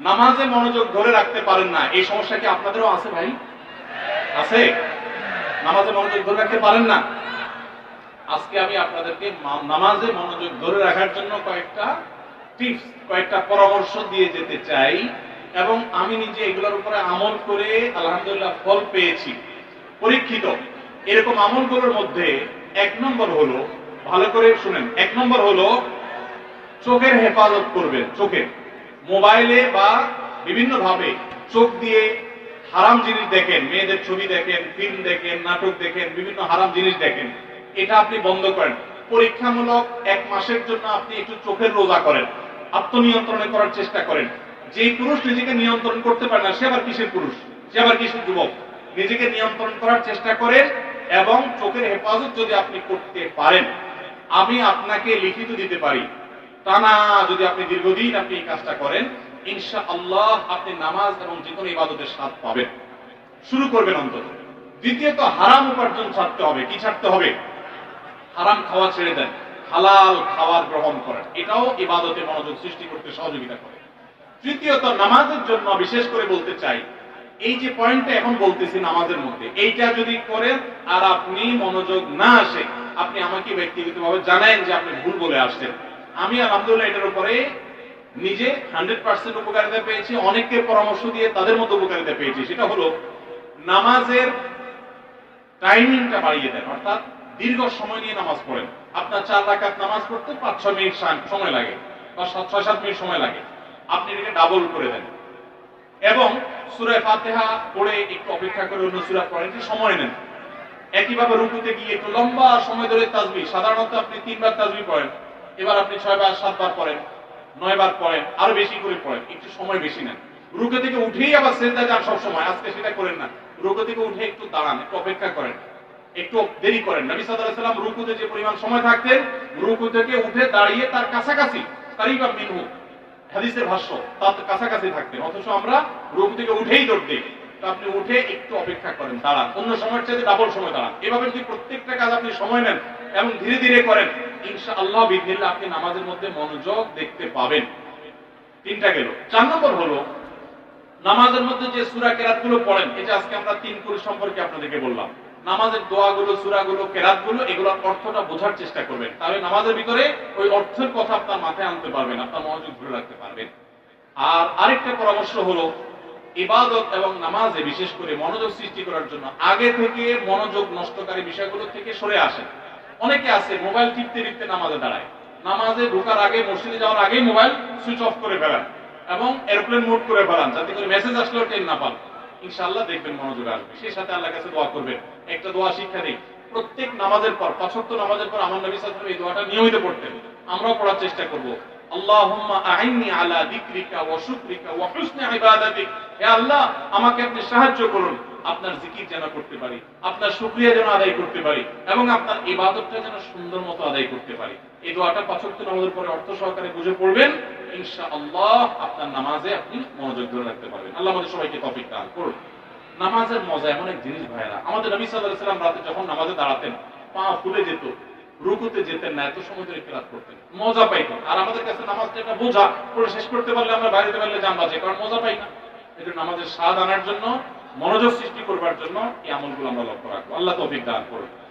নামাজে মনোযোগ ধরে রাখতে পারেন না। এই সমস্যা কি আপনাদেরও আছে ভাই? আছে? নামাজে মনোযোগ ধরে রাখতে পারেন না? আজকে আমি আপনাদেরকে নামাজে মনোযোগ ধরে রাখার জন্য কয়েকটা টিপস কয়েকটা পরামর্শ দিয়ে যেতে চাই এবং আমি নিজে এগুলোর উপরে আমল করে আলহামদুলিল্লাহ ফল পেয়েছি। পরীক্ষিত। এরকম আমলগুলোর মধ্যে এক নম্বর হলো, ভালো করে শুনেন, এক নম্বর হলো, চোখের হেফাজত করবেন চোখের মোবাইলে বা বিভিন্ন ভাবে চোখ দিয়ে হারাম জিনিস দেখেন, মেয়েদের ছবি দেখেন ফিল্ম দেখেন, নাটক দেখেন, বিভিন্ন হারাম জিনিস দেখেন, এটা আপনি বন্ধ করেন। পরীক্ষামূলক এক মাসের জন্য আপনি একটু চোখের রোজা করেন, আত্মনিয়ন্ত্রণে করার চেষ্টা করেন। যেই পুরুষ নিজেকে নিয়ন্ত্রণ করতে পারে না, সে আবার কিসের পুরুষ? সে আবার কিসের যুবক? নিজেকে নিয়ন্ত্রণ করার চেষ্টা করেন এবং চোখের হেফাজত যদি আপনি করতে পারেন, আমি আপনাকে লিখিত দিতে পারি টানা যদি আপনি দীর্ঘদিন আপনি এই কাজটা করেন ইনশা আল্লাহ আপনি নামাজ এবং যে কোনো ইবাদতের স্বাদ পাবেন। শুরু করবেন অন্তত। দ্বিতীয়ত, হারাম উপার্জন ছাড়তে হবে। কি ছাড়তে হবে? হারাম খাওয়া ছেড়ে দেন। হালাল খাবার গ্রহণ করেন। এটাও ইবাদতে মনোযোগ সৃষ্টি করতে সহযোগিতা করে। তৃতীয়ত, নামাজের জন্য বিশেষ করে বলতে চাই, এই যে পয়েন্টটা এখন বলতেছি নামাজের মধ্যে, এইটা যদি করেন আর আপনি মনোযোগ না আসে, আপনি আমাকে ব্যক্তিগতভাবে জানায়েন যে আপনি ভুল বলে আসছেন। আমি আলহামদুলিল্লাহ এটার উপরে নিজে হান্ড্রেড পার্সেন্ট উপকারিতা পেয়েছি, অনেককে পরামর্শ দিয়ে তাদের মধ্যে উপকারিতা পেয়েছি। সেটা হলো, নামাজের টাইমিংটা বাড়িয়ে দেন, অর্থাৎ দীর্ঘ সময় নিয়ে নামাজ পড়েন। আপনার চার রাকাত নামাজ পড়তে পাঁচ ছয় মিনিট সময় লাগে, বা সাত ছয় সাত মিনিট সময় লাগে। আপনি এটাকে ডাবল করে দেন। এবং সুরায় ফাতেহা পড়ে একটু অপেক্ষা করে অন্য সুরা পড়েন সময় নেন। একইভাবে রুকুতে গিয়ে একটু লম্বা সময় ধরে তাজবি, সাধারণত আপনি তিনবার তাজবি পড়েন। এবার আপনি ছয় বার সাতবার পড়েন নয় বার পড়েন, আরও বেশি করে পড়েন, একটু সময় বেশি নেন। রুকু থেকে উঠেই আবার সেজদা যান সব সময় আজকে সেটা করেন না। রুকু থেকে উঠে একটু দাঁড়ান, একটু অপেক্ষা করেন, একটু দেরি করেন। নবী আলাইহি সাল্লাম রুকুতে যে পরিমাণ সময় থাকতেন, রুকু থেকে উঠে দাঁড়িয়ে তার কাছাকাছি কারিবা মিনহু, হাদিসের ভাষ্য, তার কাছাকাছি থাকতেন। অথচ আমরা রুকু থেকে উঠেই দৌড় দিই। আপনি উঠে একটু অপেক্ষা করেন, দাঁড়ান। অন্য সময়ের চাইতে ডাবল সময় দাঁড়ান। এভাবে যদি প্রত্যেকটা কাজ আপনি সময় নেন এবং ধীরে ধীরে করেন ইনশা আল্লাহ আপনি নামাজের মধ্যে মনোযোগ দেখতে পাবেন। তিনটা গেল। চার নম্বর হলো, নামাজের মধ্যে যে সুরা কেরাতগুলো পড়েন, এটা আজকে আমরা তিন সম্পর্কে আপনাদেরকে বললাম। নামাজের দোয়াগুলো, সুরাগুলো কেরাতগুলো এগুলোর অর্থটা বোঝার চেষ্টা করবেন। তাহলে নামাজের ভিতরে ওই অর্থের কথা আপনার মাথায় আনতে পারবেন, আপনার মনোযোগ ধরে রাখতে পারবেন। আর আরেকটা পরামর্শ হলো, ইবাদত এবং নামাজে বিশেষ করে মনোযোগ সৃষ্টি করার জন্য আগে থেকে মনোযোগ নষ্টকারী বিষয়গুলো থেকে সরে আসেন। অনেকে আছে, মোবাইল টিপতে টিপতে নামাজে দাঁড়ায়। নামাজে ঢোকার আগে, মসজিদে যাওয়ার আগেই মোবাইল সুইচ অফ করে ফেলান এবং এরোপ্লেন মোড করে ফেলান, যাতে করে মেসেজ আসলেও টেন না পান। ইনশাআল্লাহ দেখবেন মনোযোগ আসবে। সেই সাথে আল্লাহ কাছে দোয়া করবেন। একটা দোয়া শিক্ষা দিই প্রত্যেক নামাজের পর পাঁচত্ব নামাজের পর আমার নবী সাল্লাল্লাহু এই দোয়াটা নিয়মিত পড়তেন। আমরাও পড়ার চেষ্টা করব। আল্লাহুম্মা আইন্নি আলা যিকরিকা ওয়া শুকরিকা ওয়া হুসনি ইবাদাতিক। হে আল্লাহ, আমাকে আপনি সাহায্য করুন। আপনার জিকির যেন করতে পারি, আপনার শুকরিয়া যেন আদায় করতে পারি, এবং আপনার ইবাদতটা যেন সুন্দর মতো আদায় করতে পারি। এই দোয়াটা পাঁচত্ব নামাজের পরে অর্থ সহকারে বুঝে পড়বেন। ইনশাআল্লাহ আপনার নামাজে আপনি মনোযোগ ধরে রাখতে পারবেন। আল্লাহ আমাদের সবাইকে তৌফিক দান করুন। নামাজের মজা এমন এক জিনিস ভাইরা আমাদের নবী সাল্লাম রাতে যখন নামাজে দাঁড়াতেন, পা ফুলে যেত, রুকুতে যেতেন না, এত সময় ধরে কেরাত করতেন, মজা পাইতেন। আর আমাদের কাছে নামাজটা একটা বোঝা পড়ে শেষ করতে পারলে আমরা বাইরে পারলে জান বাজে কারণ মজা পাই না। এটা নামাজের স্বাদ আনার জন্য মনোযোগ সৃষ্টি করবার জন্য এই আমলগুলো আমরা লক্ষ্য রাখব। আল্লাহ তৌফিক দান করুন।